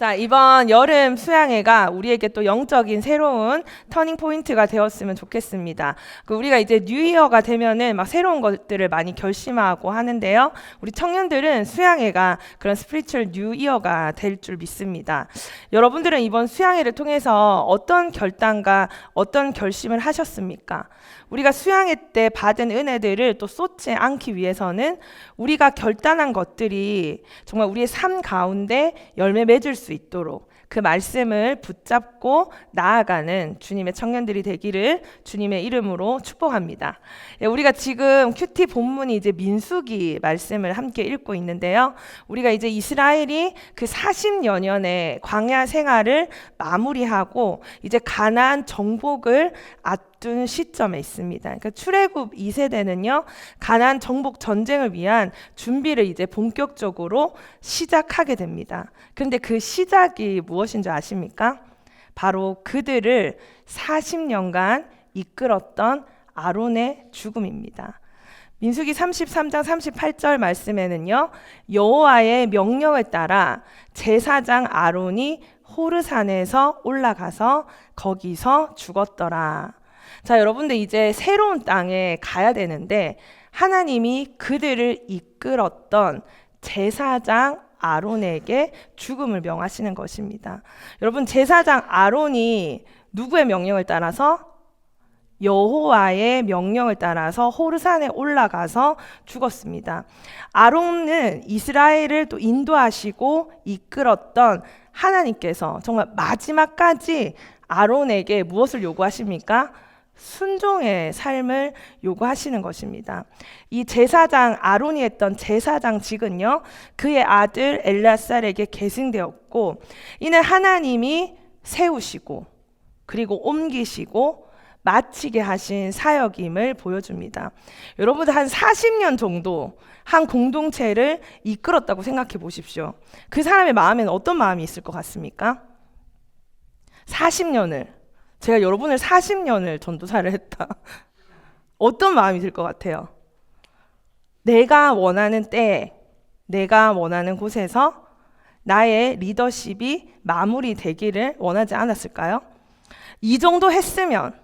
자, 이번 여름 수양회가 우리에게 또 영적인 새로운 터닝 포인트가 되었으면 좋겠습니다. 그 우리가 이제 뉴이어가 되면은 막 새로운 것들을 많이 결심하고 하는데요. 우리 청년들은 수양회가 그런 스피리추얼 뉴이어가 될 줄 믿습니다. 여러분들은 이번 수양회를 통해서 어떤 결단과 어떤 결심을 하셨습니까? 우리가 수양회 때 받은 은혜들을 또 쏟지 않기 위해서는 우리가 결단한 것들이 정말 우리의 삶 가운데 열매 맺을 수 있도록 그 말씀을 붙잡고 나아가는 주님의 청년들이 되기를 주님의 이름으로 축복합니다. 예, 우리가 지금 큐티 본문이 이제 민수기 말씀을 함께 읽고 있는데요. 우리가 이제 이스라엘이 그 40여 년의 광야 생활을 마무리하고 이제 가나안 정복을 앞 둔 시점에 있습니다. 그러니까 출애굽 2세대는요. 가나안 정복 전쟁을 위한 준비를 이제 본격적으로 시작하게 됩니다. 그런데 그 시작이 무엇인 줄 아십니까? 바로 그들을 40년간 이끌었던 아론의 죽음입니다. 민수기 33장 38절 말씀에는요. 여호와의 명령을 따라 제사장 아론이 호르산에서 올라가서 거기서 죽었더라. 자, 여러분들 이제 새로운 땅에 가야 되는데 하나님이 그들을 이끌었던 제사장 아론에게 죽음을 명하시는 것입니다. 여러분 제사장 아론이 누구의 명령을 따라서 여호와의 명령을 따라서 호르산에 올라가서 죽었습니다. 아론은 이스라엘을 또 인도하시고 이끌었던 하나님께서 정말 마지막까지 아론에게 무엇을 요구하십니까? 순종의 삶을 요구하시는 것입니다. 이 제사장 아론이 했던 제사장직은요, 그의 아들 엘라살에게 계승되었고, 이는 하나님이 세우시고, 그리고 옮기시고, 마치게 하신 사역임을 보여줍니다. 여러분들 한 40년 정도 한 공동체를 이끌었다고 생각해 보십시오. 그 사람의 마음에는 어떤 마음이 있을 것 같습니까? 40년을 제가 여러분을 40년을 전도사를 했다. 어떤 마음이 들 것 같아요? 내가 원하는 때, 내가 원하는 곳에서 나의 리더십이 마무리되기를 원하지 않았을까요? 이 정도 했으면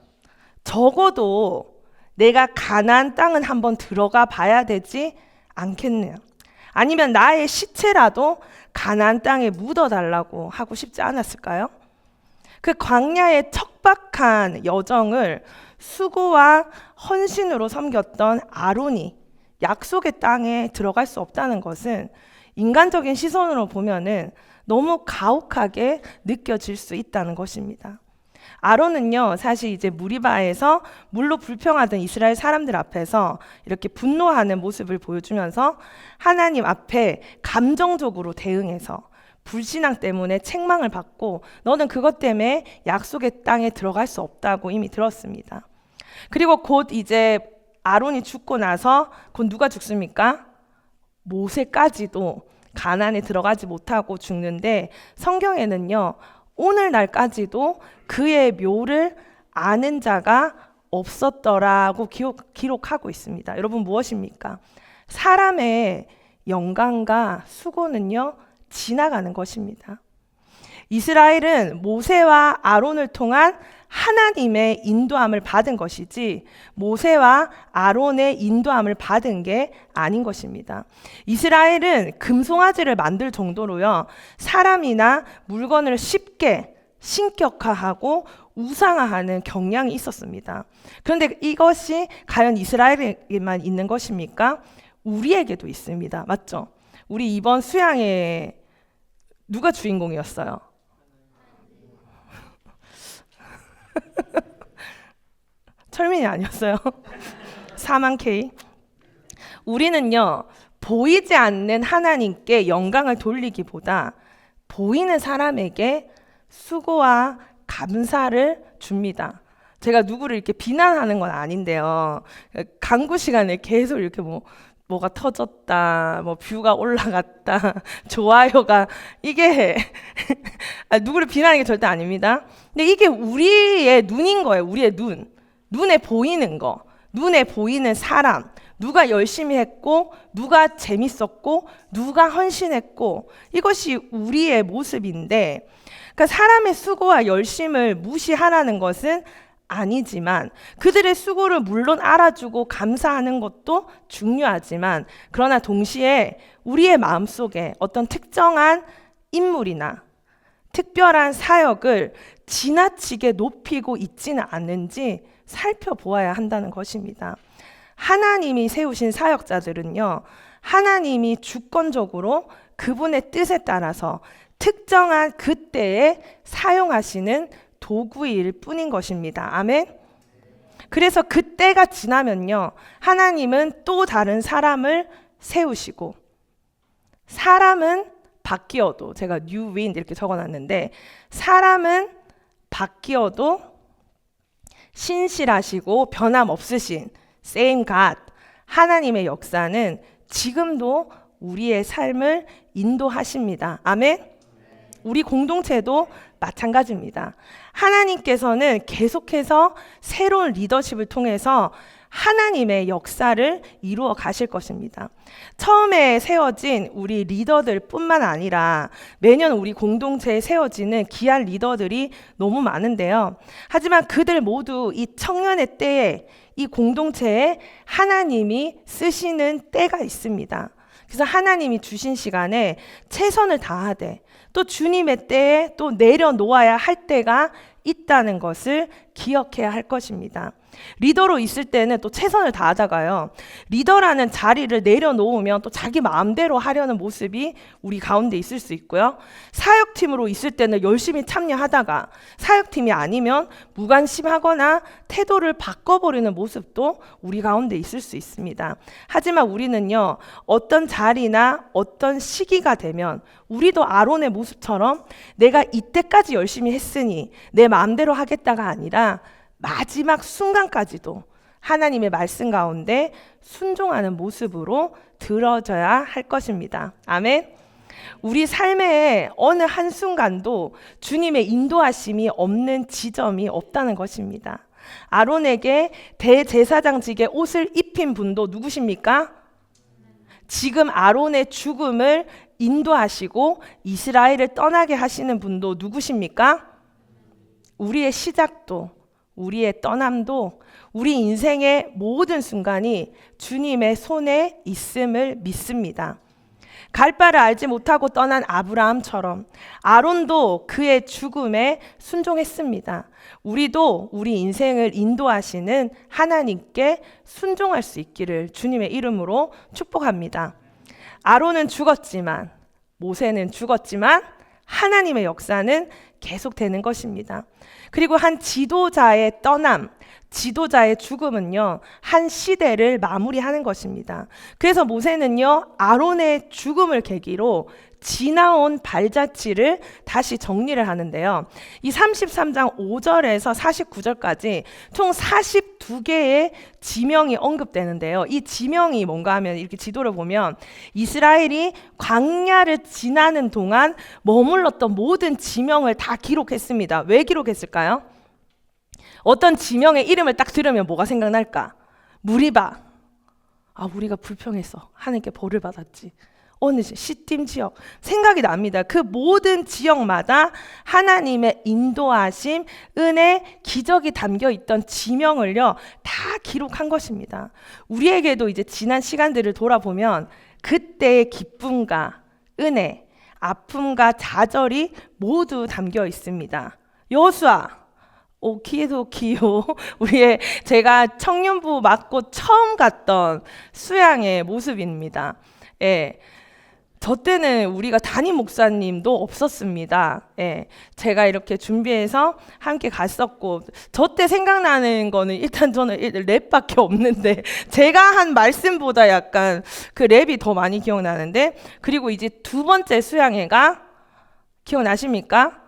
적어도 내가 가난 땅은 한번 들어가 봐야 되지 않겠네요. 아니면 나의 시체라도 가난 땅에 묻어달라고 하고 싶지 않았을까요? 그 광야의 척 박한 여정을 수고와 헌신으로 섬겼던 아론이 약속의 땅에 들어갈 수 없다는 것은 인간적인 시선으로 보면은 너무 가혹하게 느껴질 수 있다는 것입니다. 아론은요, 사실 이제 무리바에서 물로 불평하던 이스라엘 사람들 앞에서 이렇게 분노하는 모습을 보여주면서 하나님 앞에 감정적으로 대응해서 불신앙 때문에 책망을 받고 너는 그것 때문에 약속의 땅에 들어갈 수 없다고 이미 들었습니다. 그리고 곧 이제 아론이 죽고 나서 곧 누가 죽습니까? 모세까지도 가난에 들어가지 못하고 죽는데 성경에는요. 오늘날까지도 그의 묘를 아는 자가 없었더라고 기록, 기록하고 있습니다. 여러분 무엇입니까? 사람의 영광과 수고는요. 지나가는 것입니다. 이스라엘은 모세와 아론을 통한 하나님의 인도함을 받은 것이지 모세와 아론의 인도함을 받은 게 아닌 것입니다. 이스라엘은 금송아지를 만들 정도로요. 사람이나 물건을 쉽게 신격화하고 우상화하는 경향이 있었습니다. 그런데 이것이 과연 이스라엘에게만 있는 것입니까? 우리에게도 있습니다. 맞죠? 우리 이번 수양에 누가 주인공이었어요? 철민이 아니었어요. 4만 K. 우리는요, 보이지 않는 하나님께 영광을 돌리기보다 보이는 사람에게 수고와 감사를 줍니다. 제가 누구를 이렇게 비난하는 건 아닌데요. 강구 시간에 계속 이렇게 뭐 뭐가 터졌다, 뭐 뷰가 올라갔다, 좋아요가 이게 아, 누구를 비난하는 게 절대 아닙니다. 근데 이게 우리의 눈인 거예요. 우리의 눈, 눈에 보이는 거, 눈에 보이는 사람, 누가 열심히 했고, 누가 재밌었고, 누가 헌신했고, 이것이 우리의 모습인데, 그러니까 사람의 수고와 열심을 무시하라는 것은 아니지만 그들의 수고를 물론 알아주고 감사하는 것도 중요하지만 그러나 동시에 우리의 마음속에 어떤 특정한 인물이나 특별한 사역을 지나치게 높이고 있지는 않는지 살펴보아야 한다는 것입니다. 하나님이 세우신 사역자들은요, 하나님이 주권적으로 그분의 뜻에 따라서 특정한 그때에 사용하시는 도구일 뿐인 것입니다. 아멘. 그래서 그때가 지나면요, 하나님은 또 다른 사람을 세우시고, 사람은 바뀌어도, 제가 new 이렇게 적어 놨는데, 사람은 바뀌어도 신실하시고 변함없으신 same God, 하나님의 역사는 지금도 우리의 삶을 인도하십니다. 아멘. 우리 공동체도 마찬가지입니다. 하나님께서는 계속해서 새로운 리더십을 통해서 하나님의 역사를 이루어 가실 것입니다. 처음에 세워진 우리 리더들 뿐만 아니라 매년 우리 공동체에 세워지는 귀한 리더들이 너무 많은데요. 하지만 그들 모두 이 청년의 때에 이 공동체에 하나님이 쓰시는 때가 있습니다. 그래서 하나님이 주신 시간에 최선을 다하되 또 주님의 때에 또 내려놓아야 할 때가 있다는 것을 기억해야 할 것입니다. 리더로 있을 때는 또 최선을 다하다가요. 리더라는 자리를 내려놓으면 또 자기 마음대로 하려는 모습이 우리 가운데 있을 수 있고요. 사역팀으로 있을 때는 열심히 참여하다가 사역팀이 아니면 무관심하거나 태도를 바꿔버리는 모습도 우리 가운데 있을 수 있습니다. 하지만 우리는요, 어떤 자리나 어떤 시기가 되면 우리도 아론의 모습처럼 내가 이때까지 열심히 했으니 내 마음대로 하겠다가 아니라 마지막 순간까지도 하나님의 말씀 가운데 순종하는 모습으로 들어져야 할 것입니다. 아멘. 우리 삶의 어느 한순간도 주님의 인도하심이 없는 지점이 없다는 것입니다. 아론에게 대제사장직의 옷을 입힌 분도 누구십니까? 지금 아론의 죽음을 인도하시고 이스라엘을 떠나게 하시는 분도 누구십니까? 우리의 시작도 우리의 떠남도 우리 인생의 모든 순간이 주님의 손에 있음을 믿습니다. 갈 바를 알지 못하고 떠난 아브라함처럼 아론도 그의 죽음에 순종했습니다. 우리도 우리 인생을 인도하시는 하나님께 순종할 수 있기를 주님의 이름으로 축복합니다. 아론은 죽었지만 모세는 죽었지만 하나님의 역사는 계속되는 것입니다. 그리고 한 지도자의 떠남, 지도자의 죽음은요, 한 시대를 마무리하는 것입니다. 그래서 모세는요, 아론의 죽음을 계기로 지나온 발자취를 다시 정리를 하는데요. 이 33장 5절에서 49절까지 총 42개의 지명이 언급되는데요. 이 지명이 뭔가 하면 이렇게 지도를 보면 이스라엘이 광야를 지나는 동안 머물렀던 모든 지명을 다 기록했습니다. 왜 기록했을까요? 어떤 지명의 이름을 딱 들으면 뭐가 생각날까? 무리바. 아, 우리가 불평해서 하나님께 벌을 받았지. 어느 시팀 지역 생각이 납니다. 그 모든 지역마다 하나님의 인도하심, 은혜, 기적이 담겨 있던 지명을요 다 기록한 것입니다. 우리에게도 이제 지난 시간들을 돌아보면 그때의 기쁨과 은혜, 아픔과 좌절이 모두 담겨 있습니다. 여수아 오키도키요. 우리의 제가 청년부 맡고 처음 갔던 수양의 모습입니다. 예. 저 때는 우리가 담임 목사님도 없었습니다. 예. 제가 이렇게 준비해서 함께 갔었고, 저 때 생각나는 거는 일단 저는 랩밖에 없는데, 제가 한 말씀보다 약간 그 랩이 더 많이 기억나는데, 그리고 이제 두 번째 수양회가 기억나십니까?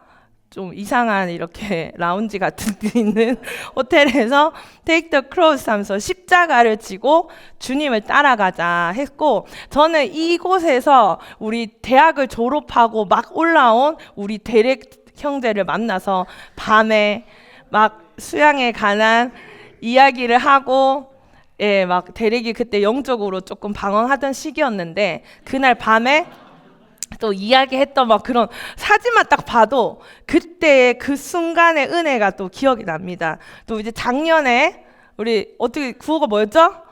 좀 이상한 이렇게 라운지 같은 데 있는 호텔에서 테이크 더 크로스 하면서 십자가를 지고 주님을 따라가자 했고 저는 이곳에서 우리 대학을 졸업하고 막 올라온 우리 대렉 형제를 만나서 밤에 막 수양에 관한 이야기를 하고 예, 막 대릭이 그때 영적으로 조금 방황하던 시기였는데 그날 밤에 또 이야기했던 막 그런 사진만 딱 봐도 그때의 그 순간의 은혜가 또 기억이 납니다. 또 이제 작년에 우리 어떻게 구호가 뭐였죠?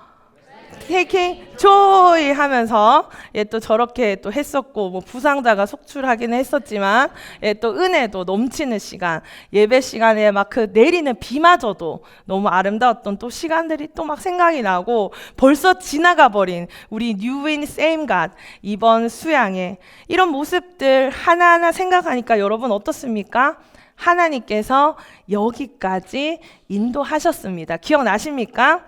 테이킹 조이 하면서 예, 또 저렇게 또 했었고 뭐 부상자가 속출하기는 했었지만 예, 또 은혜도 넘치는 시간 예배 시간에 막 그 내리는 비마저도 너무 아름다웠던 또 시간들이 또 막 생각이 나고 벌써 지나가 버린 우리 뉴인 세임 갓 이번 수양에 이런 모습들 하나하나 생각하니까 여러분 어떻습니까? 하나님께서 여기까지 인도하셨습니다. 기억나십니까?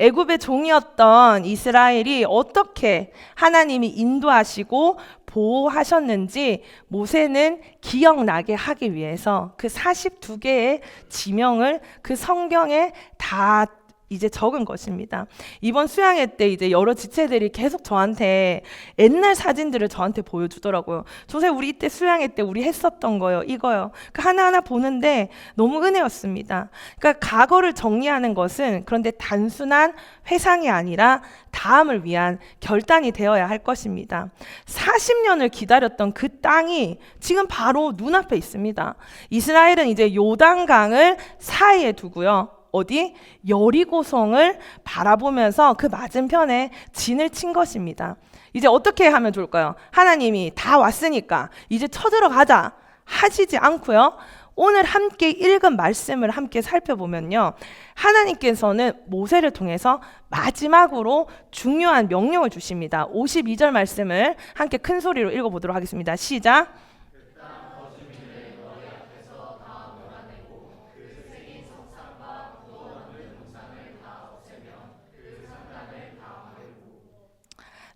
애굽의 종이었던 이스라엘이 어떻게 하나님이 인도하시고 보호하셨는지 모세는 기억나게 하기 위해서 그 42개의 지명을 그 성경에 다 이제 적은 것입니다. 이번 수양회 때 이제 여러 지체들이 계속 저한테 옛날 사진들을 저한테 보여주더라고요. 조세 우리 이때 수양회 때 우리 했었던 거요, 이거요. 그 하나하나 보는데 너무 은혜였습니다. 그러니까 과거를 정리하는 것은 그런데 단순한 회상이 아니라 다음을 위한 결단이 되어야 할 것입니다. 40년을 기다렸던 그 땅이 지금 바로 눈앞에 있습니다. 이스라엘은 이제 요단강을 사이에 두고요. 어디 여리고성을 바라보면서 그 맞은편에 진을 친 것입니다. 이제 어떻게 하면 좋을까요? 하나님이 다 왔으니까 이제 쳐들어가자 하시지 않고요. 오늘 함께 읽은 말씀을 함께 살펴보면요. 하나님께서는 모세를 통해서 마지막으로 중요한 명령을 주십니다. 52절 말씀을 함께 큰 소리로 읽어보도록 하겠습니다. 시작.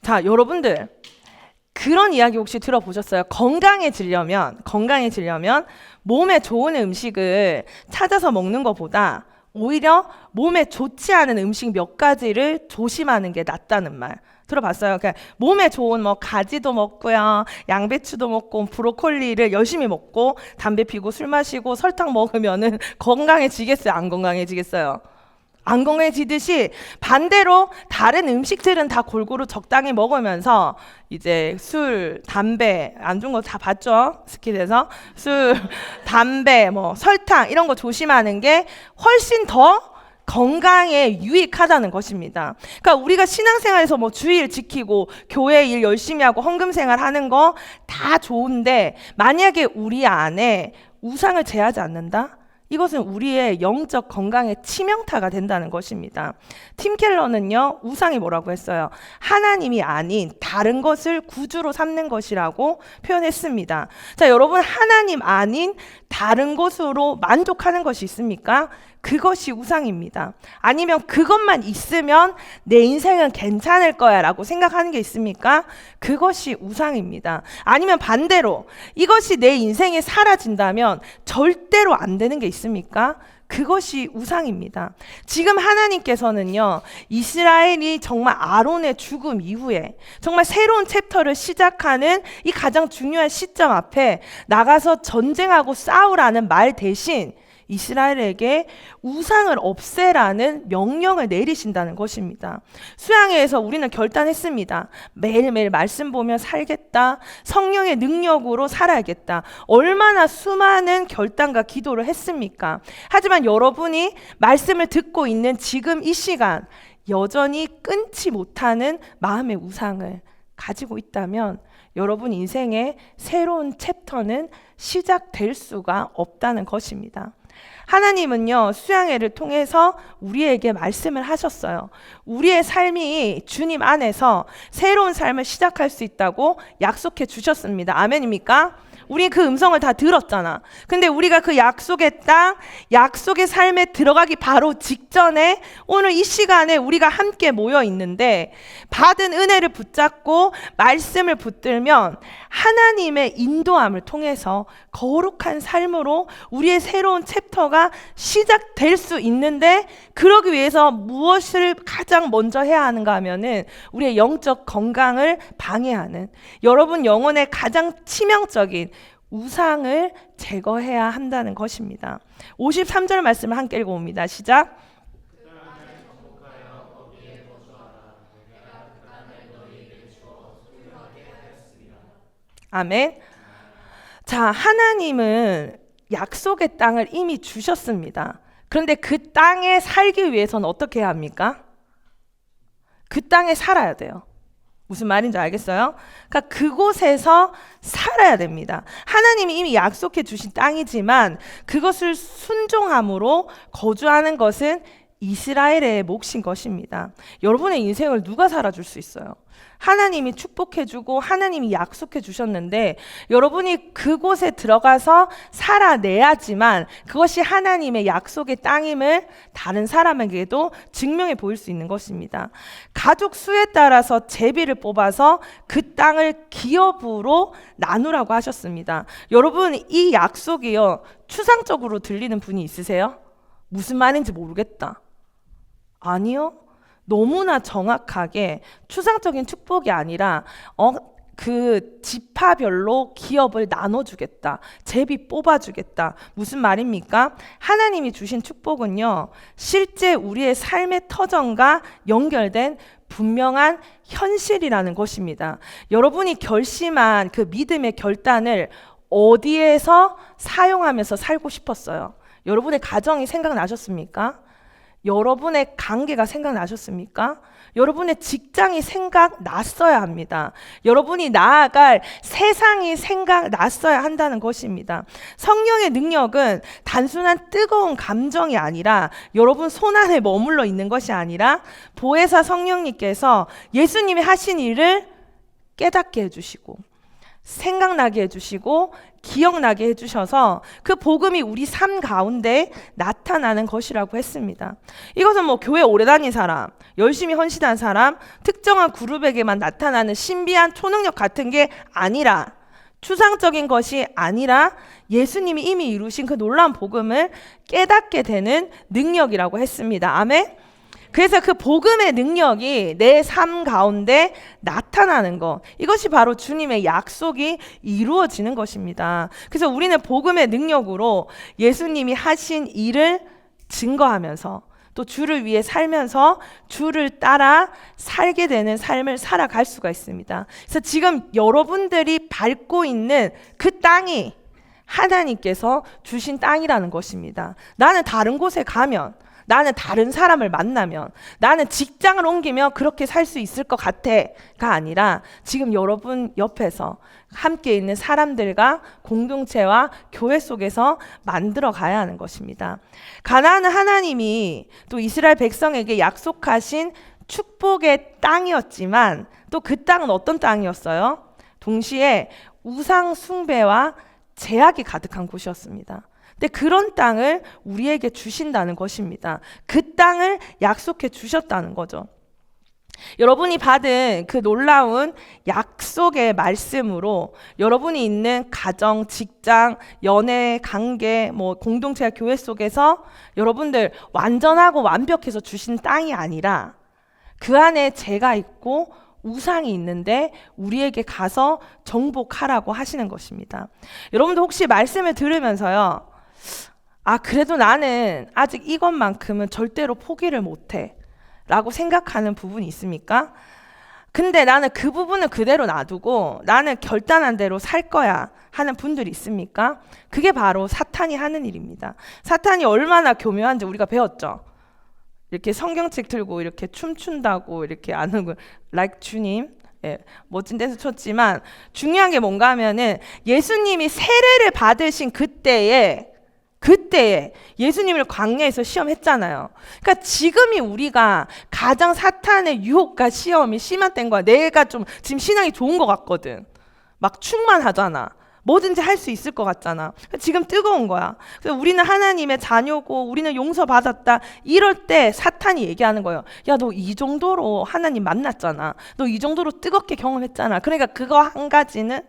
자, 여러분들 그런 이야기 혹시 들어보셨어요? 건강해지려면 건강해지려면 몸에 좋은 음식을 찾아서 먹는 것보다 오히려 몸에 좋지 않은 음식 몇 가지를 조심하는 게 낫다는 말. 들어봤어요. 그러니까 몸에 좋은 뭐 가지도 먹고요, 양배추도 먹고, 브로콜리를 열심히 먹고, 담배 피고 술 마시고 설탕 먹으면은 건강해지겠어요? 안 건강해지겠어요? 안 건강해지듯이 반대로 다른 음식들은 다 골고루 적당히 먹으면서 이제 술, 담배 안 좋은 거 다 봤죠? 스킬에서 술, 담배, 뭐 설탕 이런 거 조심하는 게 훨씬 더 건강에 유익하다는 것입니다. 그러니까 우리가 신앙생활에서 뭐 주일 지키고 교회 일 열심히 하고 헌금 생활 하는 거 다 좋은데 만약에 우리 안에 우상을 제하지 않는다? 이것은 우리의 영적 건강에 치명타가 된다는 것입니다. 팀 켈러는요, 우상이 뭐라고 했어요? 하나님이 아닌 다른 것을 구주로 삼는 것이라고 표현했습니다. 자, 여러분, 하나님 아닌 다른 것으로 만족하는 것이 있습니까? 그것이 우상입니다. 아니면 그것만 있으면 내 인생은 괜찮을 거야 라고 생각하는 게 있습니까? 그것이 우상입니다. 아니면 반대로 이것이 내 인생에 사라진다면 절대로 안 되는 게 있습니까? 그것이 우상입니다. 지금 하나님께서는요, 이스라엘이 정말 아론의 죽음 이후에 정말 새로운 챕터를 시작하는 이 가장 중요한 시점 앞에 나가서 전쟁하고 싸우라는 말 대신 이스라엘에게 우상을 없애라는 명령을 내리신다는 것입니다. 수양회에서 우리는 결단했습니다. 매일매일 말씀 보며 살겠다. 성령의 능력으로 살아야겠다. 얼마나 수많은 결단과 기도를 했습니까? 하지만 여러분이 말씀을 듣고 있는 지금 이 시간 여전히 끊지 못하는 마음의 우상을 가지고 있다면 여러분 인생의 새로운 챕터는 시작될 수가 없다는 것입니다. 하나님은요, 수양회를 통해서 우리에게 말씀을 하셨어요. 우리의 삶이 주님 안에서 새로운 삶을 시작할 수 있다고 약속해 주셨습니다. 아멘입니까? 우리 그 음성을 다 들었잖아. 근데 우리가 그 약속의 땅, 약속의 삶에 들어가기 바로 직전에 오늘 이 시간에 우리가 함께 모여 있는데 받은 은혜를 붙잡고 말씀을 붙들면 하나님의 인도함을 통해서 거룩한 삶으로 우리의 새로운 챕터가 시작될 수 있는데 그러기 위해서 무엇을 가장 먼저 해야 하는가 하면은 우리의 영적 건강을 방해하는 여러분 영혼의 가장 치명적인 우상을 제거해야 한다는 것입니다. 53절 말씀을 함께 읽어봅니다. 시작. 아멘. 자, 하나님은 약속의 땅을 이미 주셨습니다. 그런데 그 땅에 살기 위해서는 어떻게 해야 합니까? 그 땅에 살아야 돼요. 무슨 말인지 알겠어요? 그러니까 그곳에서 살아야 됩니다. 하나님이 이미 약속해 주신 땅이지만 그것을 순종함으로 거주하는 것은 이스라엘의 몫인 것입니다. 여러분의 인생을 누가 살아줄 수 있어요? 하나님이 축복해주고 하나님이 약속해 주셨는데 여러분이 그곳에 들어가서 살아내야지만 그것이 하나님의 약속의 땅임을 다른 사람에게도 증명해 보일 수 있는 것입니다. 가족 수에 따라서 제비를 뽑아서 그 땅을 기업으로 나누라고 하셨습니다. 여러분 이 약속이요 추상적으로 들리는 분이 있으세요? 무슨 말인지 모르겠다. 아니요. 너무나 정확하게 추상적인 축복이 아니라 어, 그 지파별로 기업을 나눠주겠다. 제비 뽑아주겠다. 무슨 말입니까? 하나님이 주신 축복은요, 실제 우리의 삶의 터전과 연결된 분명한 현실이라는 것입니다. 여러분이 결심한 그 믿음의 결단을 어디에서 사용하면서 살고 싶었어요? 여러분의 가정이 생각나셨습니까? 여러분의 관계가 생각나셨습니까? 여러분의 직장이 생각났어야 합니다. 여러분이 나아갈 세상이 생각났어야 한다는 것입니다. 성령의 능력은 단순한 뜨거운 감정이 아니라 여러분 손 안에 머물러 있는 것이 아니라 보혜사 성령님께서 예수님이 하신 일을 깨닫게 해주시고 생각나게 해주시고 기억나게 해주셔서 그 복음이 우리 삶 가운데 나타나는 것이라고 했습니다. 이것은 뭐 교회 오래 다닌 사람, 열심히 헌신한 사람, 특정한 그룹에게만 나타나는 신비한 초능력 같은 게 아니라 추상적인 것이 아니라 예수님이 이미 이루신 그 놀라운 복음을 깨닫게 되는 능력이라고 했습니다. 아멘. 그래서 그 복음의 능력이 내 삶 가운데 나타나는 것. 이것이 바로 주님의 약속이 이루어지는 것입니다. 그래서 우리는 복음의 능력으로 예수님이 하신 일을 증거하면서 또 주를 위해 살면서 주를 따라 살게 되는 삶을 살아갈 수가 있습니다. 그래서 지금 여러분들이 밟고 있는 그 땅이 하나님께서 주신 땅이라는 것입니다. 나는 다른 곳에 가면 나는 다른 사람을 만나면 나는 직장을 옮기면 그렇게 살 수 있을 것 같아가 아니라 지금 여러분 옆에서 함께 있는 사람들과 공동체와 교회 속에서 만들어 가야 하는 것입니다. 가나안은 하나님이 또 이스라엘 백성에게 약속하신 축복의 땅이었지만 또 그 땅은 어떤 땅이었어요? 동시에 우상 숭배와 제약이 가득한 곳이었습니다. 근데 그런 땅을 우리에게 주신다는 것입니다. 그 땅을 약속해 주셨다는 거죠. 여러분이 받은 그 놀라운 약속의 말씀으로 여러분이 있는 가정, 직장, 연애, 관계, 뭐 공동체, 교회 속에서 여러분들 완전하고 완벽해서 주신 땅이 아니라 그 안에 죄가 있고 우상이 있는데 우리에게 가서 정복하라고 하시는 것입니다. 여러분도 혹시 말씀을 들으면서요. 아, 그래도 나는 아직 이것만큼은 절대로 포기를 못해. 라고 생각하는 부분이 있습니까? 근데 나는 그 부분을 그대로 놔두고 나는 결단한 대로 살 거야 하는 분들이 있습니까? 그게 바로 사탄이 하는 일입니다. 사탄이 얼마나 교묘한지 우리가 배웠죠. 이렇게 성경책 들고 이렇게 춤춘다고 이렇게 아는 거, like 주님. 예, 멋진 댄스 췄지만 중요한 게 뭔가 하면은 예수님이 세례를 받으신 그때에 그때에 예수님을 광야에서 시험했잖아요. 그러니까 지금이 우리가 가장 사탄의 유혹과 시험이 심한 때인 거야. 내가 좀 지금 신앙이 좋은 것 같거든. 막 충만하잖아. 뭐든지 할 수 있을 것 같잖아. 지금 뜨거운 거야. 그래서 우리는 하나님의 자녀고 우리는 용서받았다. 이럴 때 사탄이 얘기하는 거예요. 야, 너 이 정도로 하나님 만났잖아. 너 이 정도로 뜨겁게 경험했잖아. 그러니까 그거 한 가지는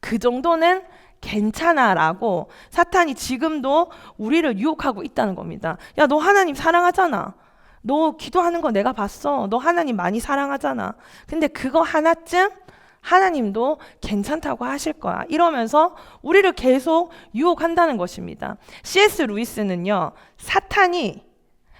그 정도는 괜찮아라고 사탄이 지금도 우리를 유혹하고 있다는 겁니다. 야, 너 하나님 사랑하잖아. 너 기도하는 거 내가 봤어. 너 하나님 많이 사랑하잖아. 근데 그거 하나쯤 하나님도 괜찮다고 하실 거야. 이러면서 우리를 계속 유혹한다는 것입니다. C.S. 루이스는요, 사탄이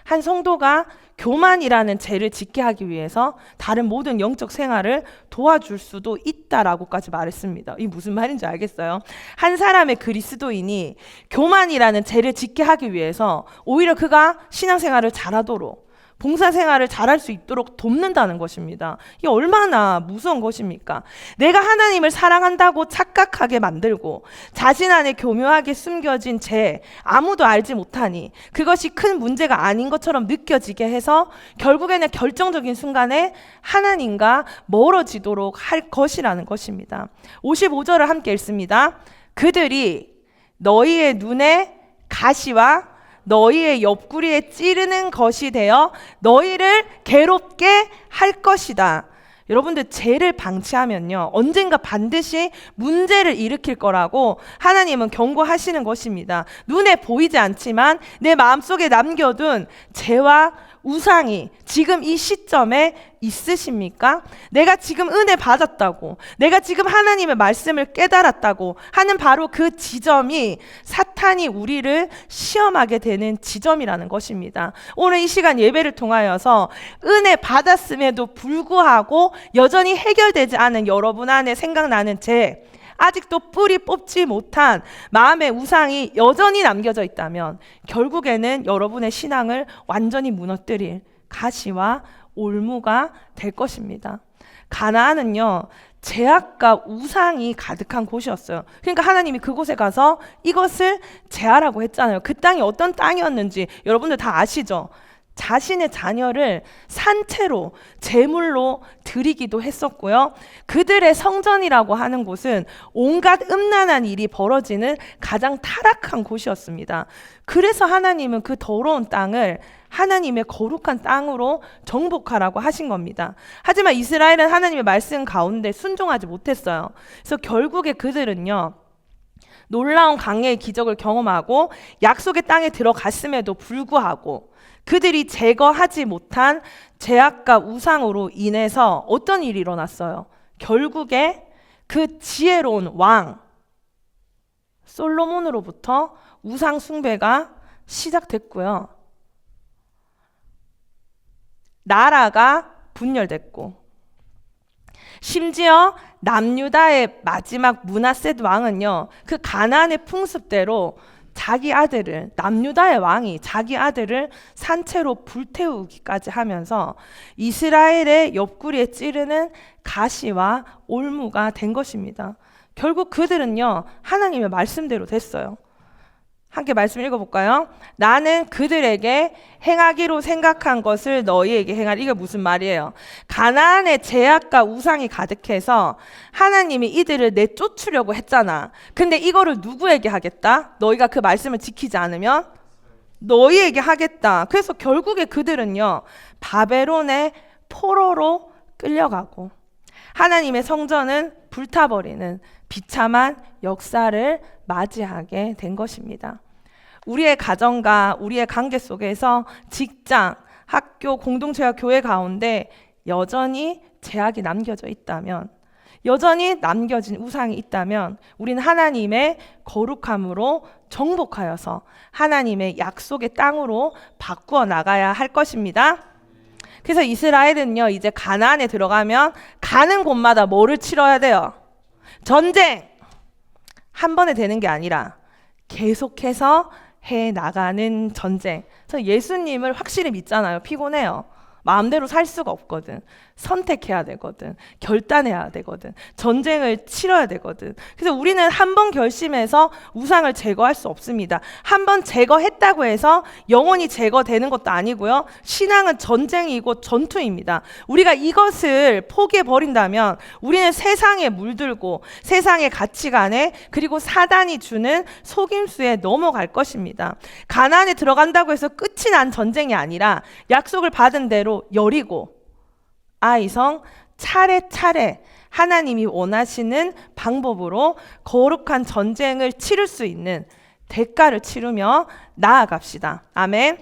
한 성도가 교만이라는 죄를 짓게 하기 위해서 다른 모든 영적 생활을 도와줄 수도 있다라고까지 말했습니다. 이 무슨 말인지 알겠어요? 한 사람의 그리스도인이 교만이라는 죄를 짓게 하기 위해서 오히려 그가 신앙생활을 잘하도록 봉사 생활을 잘할 수 있도록 돕는다는 것입니다. 이게 얼마나 무서운 것입니까? 내가 하나님을 사랑한다고 착각하게 만들고 자신 안에 교묘하게 숨겨진 죄, 아무도 알지 못하니 그것이 큰 문제가 아닌 것처럼 느껴지게 해서 결국에는 결정적인 순간에 하나님과 멀어지도록 할 것이라는 것입니다. 55절을 함께 읽습니다. 그들이 너희의 눈에 가시와 너희의 옆구리에 찌르는 것이 되어 너희를 괴롭게 할 것이다. 여러분들 죄를 방치하면요 언젠가 반드시 문제를 일으킬 거라고 하나님은 경고하시는 것입니다. 눈에 보이지 않지만 내 마음속에 남겨둔 죄와 우상이 지금 이 시점에 있으십니까? 내가 지금 은혜 받았다고, 내가 지금 하나님의 말씀을 깨달았다고 하는 바로 그 지점이 사탄이 우리를 시험하게 되는 지점이라는 것입니다. 오늘 이 시간 예배를 통하여서 은혜 받았음에도 불구하고 여전히 해결되지 않은 여러분 안에 생각나는 죄, 아직도 뿌리 뽑지 못한 마음의 우상이 여전히 남겨져 있다면 결국에는 여러분의 신앙을 완전히 무너뜨릴 가시와 올무가 될 것입니다. 가나안은요, 제약과 우상이 가득한 곳이었어요. 그러니까 하나님이 그곳에 가서 이것을 제하라고 했잖아요. 그 땅이 어떤 땅이었는지 여러분들 다 아시죠? 자신의 자녀를 산채로 제물로 드리기도 했었고요. 그들의 성전이라고 하는 곳은 온갖 음란한 일이 벌어지는 가장 타락한 곳이었습니다. 그래서 하나님은 그 더러운 땅을 하나님의 거룩한 땅으로 정복하라고 하신 겁니다. 하지만 이스라엘은 하나님의 말씀 가운데 순종하지 못했어요. 그래서 결국에 그들은요. 놀라운 강해의 기적을 경험하고 약속의 땅에 들어갔음에도 불구하고 그들이 제거하지 못한 제약과 우상으로 인해서 어떤 일이 일어났어요? 결국에 그 지혜로운 왕 솔로몬으로부터 우상 숭배가 시작됐고요. 나라가 분열됐고 심지어 남유다의 마지막 문하셋 왕은요. 그 가나안의 풍습대로 자기 아들을 남유다의 왕이 자기 아들을 산채로 불태우기까지 하면서 이스라엘의 옆구리에 찌르는 가시와 올무가 된 것입니다. 결국 그들은요 하나님의 말씀대로 됐어요. 함께 말씀 읽어볼까요? 나는 그들에게 행하기로 생각한 것을 너희에게 행하리. 이게 무슨 말이에요? 가나안의 제약과 우상이 가득해서 하나님이 이들을 내쫓으려고 했잖아. 근데 이거를 누구에게 하겠다? 너희가 그 말씀을 지키지 않으면 너희에게 하겠다. 그래서 결국에 그들은요, 바벨론의 포로로 끌려가고 하나님의 성전은 불타버리는 비참한 역사를 맞이하게 된 것입니다. 우리의 가정과 우리의 관계 속에서 직장, 학교, 공동체와 교회 가운데 여전히 제약이 남겨져 있다면, 여전히 남겨진 우상이 있다면, 우리는 하나님의 거룩함으로 정복하여서 하나님의 약속의 땅으로 바꾸어 나가야 할 것입니다. 그래서 이스라엘은요, 이제 가나안에 들어가면 가는 곳마다 뭐를 치러야 돼요? 전쟁! 한 번에 되는 게 아니라 계속해서 해 나가는 전쟁. 그래서 예수님을 확실히 믿잖아요. 피곤해요. 마음대로 살 수가 없거든. 선택해야 되거든. 결단해야 되거든. 전쟁을 치러야 되거든. 그래서 우리는 한 번 결심해서 우상을 제거할 수 없습니다. 한 번 제거했다고 해서 영원히 제거되는 것도 아니고요. 신앙은 전쟁이고 전투입니다. 우리가 이것을 포기해 버린다면 우리는 세상에 물들고 세상의 가치관에 그리고 사단이 주는 속임수에 넘어갈 것입니다. 가나안에 들어간다고 해서 끝이 난 전쟁이 아니라 약속을 받은 대로 여리고 아이성 차례차례 하나님이 원하시는 방법으로 거룩한 전쟁을 치를 수 있는 대가를 치르며 나아갑시다. 아멘.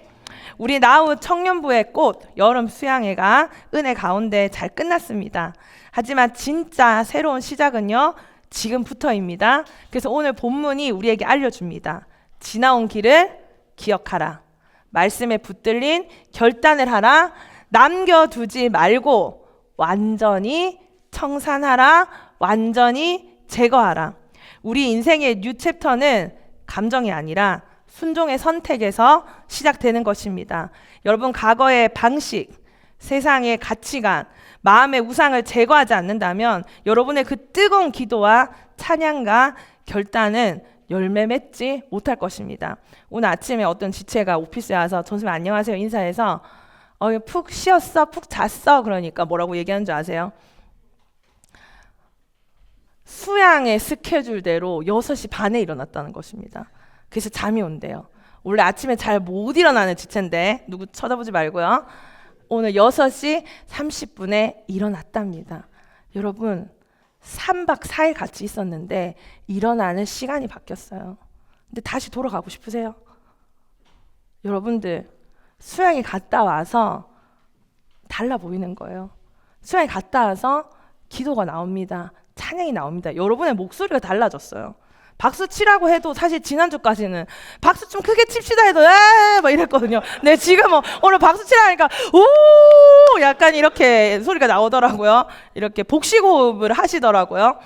우리 나우 청년부의 꽃 여름 수양회가 은혜 가운데 잘 끝났습니다. 하지만 진짜 새로운 시작은요. 지금부터입니다. 그래서 오늘 본문이 우리에게 알려줍니다. 지나온 길을 기억하라. 말씀에 붙들린 결단을 하라. 남겨두지 말고 완전히 청산하라. 완전히 제거하라. 우리 인생의 뉴 챕터는 감정이 아니라 순종의 선택에서 시작되는 것입니다. 여러분 과거의 방식, 세상의 가치관, 마음의 우상을 제거하지 않는다면 여러분의 그 뜨거운 기도와 찬양과 결단은 열매 맺지 못할 것입니다. 오늘 아침에 어떤 지체가 오피스에 와서 전수님 안녕하세요 인사해서 어, 푹 쉬었어, 푹 잤어 그러니까 뭐라고 얘기하는 줄 아세요? 수양의 스케줄대로 6시 반에 일어났다는 것입니다. 그래서 잠이 온대요. 원래 아침에 잘 못 일어나는 지체인데 누구 쳐다보지 말고요. 오늘 6시 30분에 일어났답니다. 여러분 3박 4일 같이 있었는데 일어나는 시간이 바뀌었어요. 근데 다시 돌아가고 싶으세요? 여러분들 수양에 갔다 와서 달라 보이는 거예요. 수양에 갔다 와서 기도가 나옵니다. 찬양이 나옵니다. 여러분의 목소리가 달라졌어요. 박수 치라고 해도 사실 지난주까지는 박수 좀 크게 칩시다 해도 에막 이랬거든요. 네, 지금 뭐 오늘 박수 치라니까 오 약간 이렇게 소리가 나오더라고요. 이렇게 복식 호흡을 하시더라고요.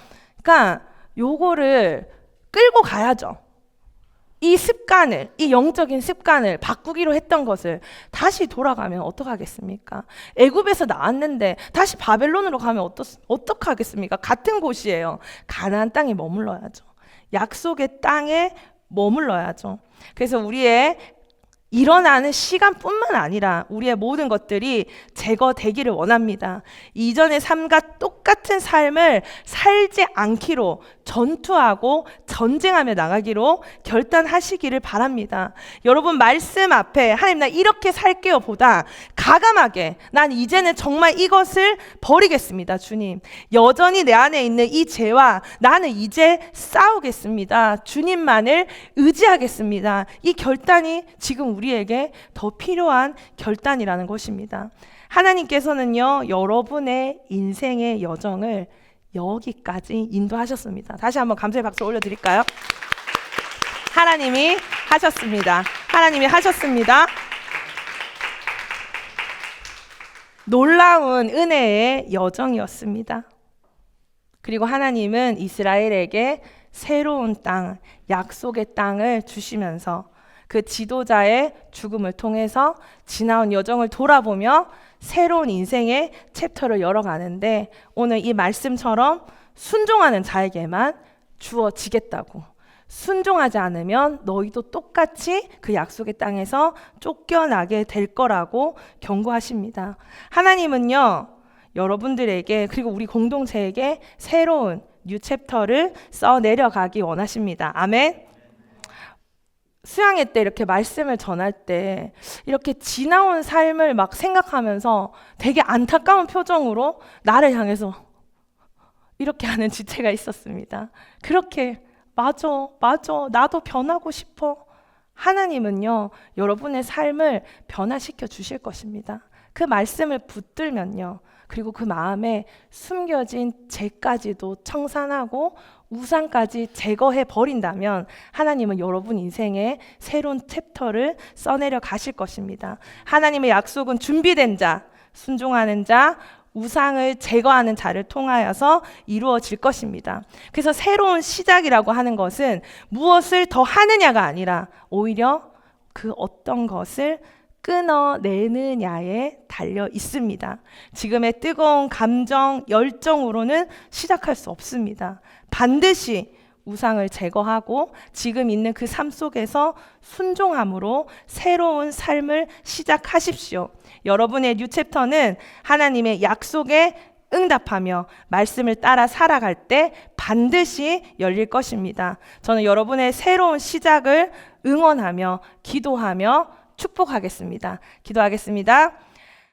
그러니까 요거를 끌고 가야죠. 이 습관을, 이 영적인 습관을 바꾸기로 했던 것을 다시 돌아가면 어떡하겠습니까? 애굽에서 나왔는데 다시 바벨론으로 가면 어떠, 어떡하겠습니까? 같은 곳이에요. 가나안 땅에 머물러야죠. 약속의 땅에 머물러야죠. 그래서 우리의 일어나는 시간뿐만 아니라 우리의 모든 것들이 제거되기를 원합니다. 이전의 삶과 똑같은 삶을 살지 않기로 전투하고 전쟁하며 나가기로 결단하시기를 바랍니다. 여러분 말씀 앞에 하나님 나 이렇게 살게요 보다 가감하게 난 이제는 정말 이것을 버리겠습니다. 주님. 여전히 내 안에 있는 이 죄와 나는 이제 싸우겠습니다. 주님만을 의지하겠습니다. 이 결단이 지금 우리에게 더 필요한 결단이라는 것입니다. 하나님께서는요, 여러분의 인생의 여정을 여기까지 인도하셨습니다. 다시 한번 감사의 박수 올려드릴까요? 하나님이 하셨습니다. 하나님이 하셨습니다. 놀라운 은혜의 여정이었습니다. 그리고 하나님은 이스라엘에게 새로운 땅, 약속의 땅을 주시면서 그 지도자의 죽음을 통해서 지나온 여정을 돌아보며 새로운 인생의 챕터를 열어가는데 오늘 이 말씀처럼 순종하는 자에게만 주어지겠다고 순종하지 않으면 너희도 똑같이 그 약속의 땅에서 쫓겨나게 될 거라고 경고하십니다. 하나님은요, 여러분들에게 그리고 우리 공동체에게 새로운 뉴 챕터를 써 내려가기 원하십니다. 아멘. 수양회 때 이렇게 말씀을 전할 때 이렇게 지나온 삶을 막 생각하면서 되게 안타까운 표정으로 나를 향해서 이렇게 하는 지체가 있었습니다. 그렇게 맞아, 맞아, 나도 변하고 싶어. 하나님은요, 여러분의 삶을 변화시켜 주실 것입니다. 그 말씀을 붙들면요, 그리고 그 마음에 숨겨진 죄까지도 청산하고 우상까지 제거해 버린다면 하나님은 여러분 인생에 새로운 챕터를 써내려 가실 것입니다. 하나님의 약속은 준비된 자, 순종하는 자, 우상을 제거하는 자를 통하여서 이루어질 것입니다. 그래서 새로운 시작이라고 하는 것은 무엇을 더 하느냐가 아니라 오히려 그 어떤 것을 끊어내느냐에 달려 있습니다. 지금의 뜨거운 감정, 열정으로는 시작할 수 없습니다. 반드시 우상을 제거하고 지금 있는 그 삶 속에서 순종함으로 새로운 삶을 시작하십시오. 여러분의 뉴 챕터는 하나님의 약속에 응답하며 말씀을 따라 살아갈 때 반드시 열릴 것입니다. 저는 여러분의 새로운 시작을 응원하며 기도하며 축복하겠습니다. 기도하겠습니다.